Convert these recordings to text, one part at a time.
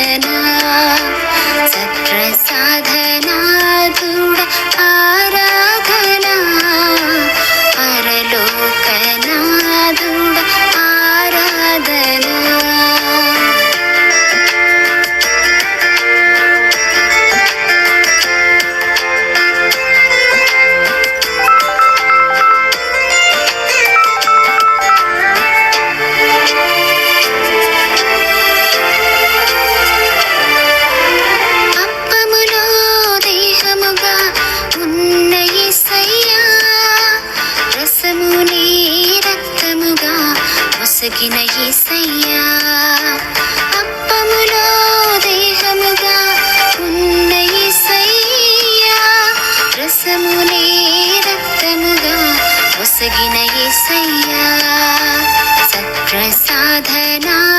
ఆరాధనా మొసగిన యేసయ్యా అప్పములో దేహముగా ఉన్న యేసయ్యా రసములే రక్తముగా మొసగిన యేసయ్యా సత్ప్రసాధనాదుడ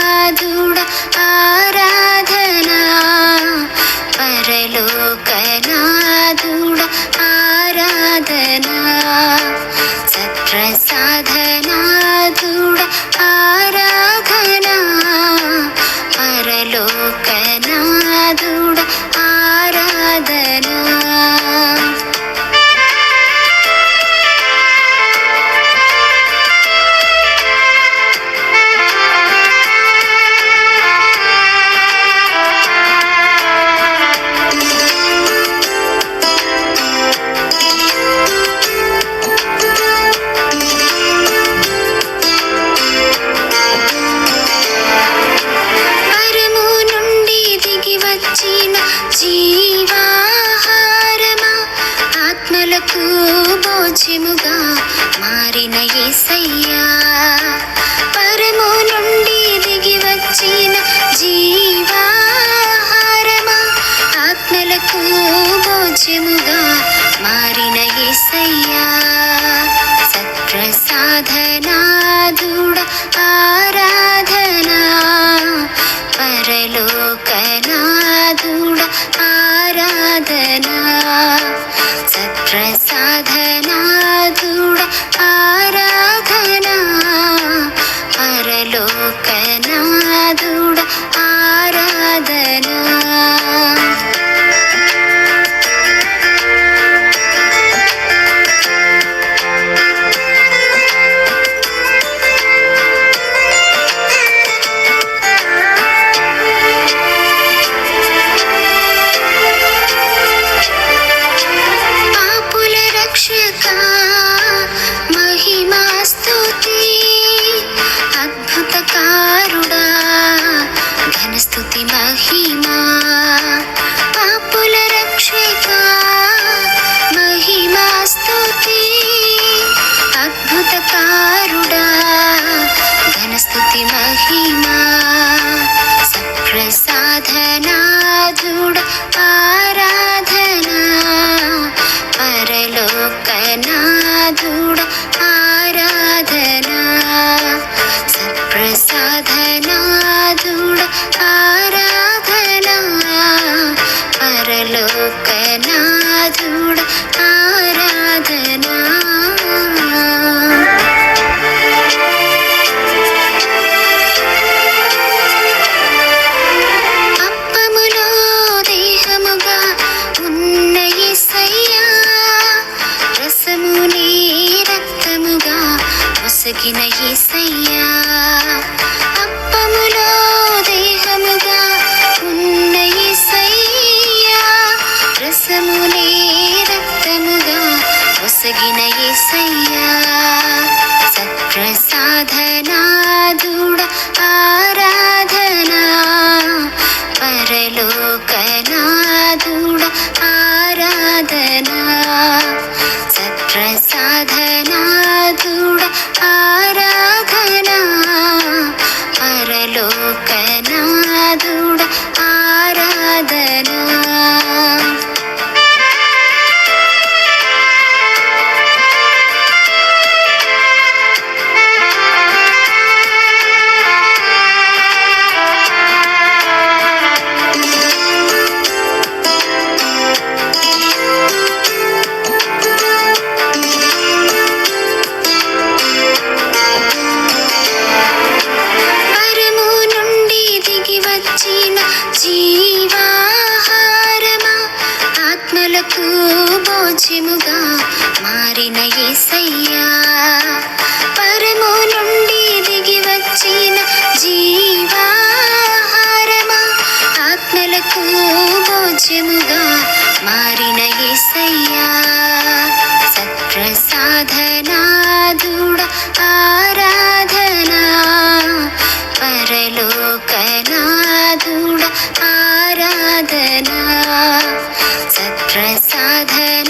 ఆత్మలకు భోజ్యముగా మారిన ఏసయ్యా. పరము నుండి దిగి వచ్చిన జీవాహారమా. ఆత్మలకు భోజ్యముగా మారిన యేసయ్యా సత్ప్రసాధనాదుడ ఆరాధనా. పరలోకనాధుడ ఆ పరలోకనాదుడ ఆరాధనా సత్ప్రసాధనాదుడ ఆరాధనా పరలోకనాదుడ ఆరాధనా సత్ప్రసాధనాదుడ ఆరాధనా పరలోకనాథుడు మొసగిన యేసయ్యా అప్పములో దేహముగా ఉన్న యేసయ్యా రసమునే రక్తముగా మొసగిన యేసయ్యా సత్ప్రసాధనాదుడ ఆరాధనా పరలోకనాదుడ ఆరాధనా సత్ప్రసాధనాదుడ పరలోకనాదుడ ఆరాధనా భోజ్యముగా మారిన ఏసయ్యా పరము నుండి దిగి వచ్చిన జీవాహారమా ఆత్మలకు భోజ్యముగా మారిన ఏసయ్యా. సత్ప్రసాధనాదుడ ఆరాధనా పరలోకనాదుడ ఆరాధనా. సత్ప్రసాధన